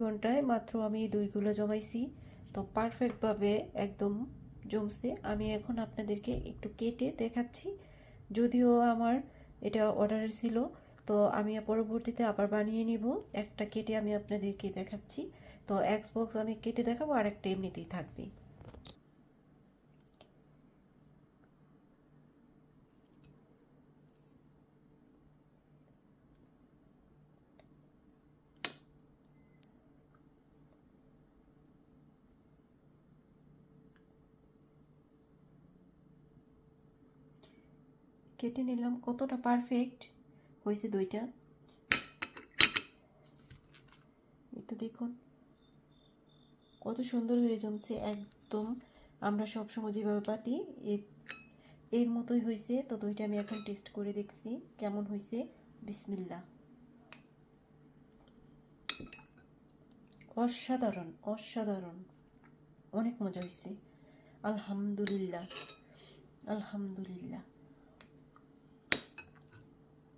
ঘন্টায় মাত্র আমি দইগুলো জমাইছি। তো পারফেক্টভাবে একদম জমছে। আমি এখন আপনাদেরকে একটু কেটে দেখাচ্ছি। যদিও আমার এটা অর্ডারের ছিল, তো আমি পরবর্তীতে আবার বানিয়ে নিব। একটা কেটে আমি আপনাদেরকে দেখাচ্ছি। তো এক্সবক্স আমি কেটে দেখাবো আর একটা এমনিতেই থাকবে। কেটে নিলাম। কতটা পারফেক্ট হয়েছে দইটা। তো দেখুন, কত সুন্দর হয়ে জমছে একদম। আমরা সবসময় যেভাবে পাতি, এর মতোই হয়েছে। তো দইটা আমি এখন টেস্ট করে দেখছি কেমন হয়েছে। বিসমিল্লা অসাধারণ অসাধারণ। অনেক মজা হয়েছে। আলহামদুলিল্লাহ আলহামদুলিল্লাহ।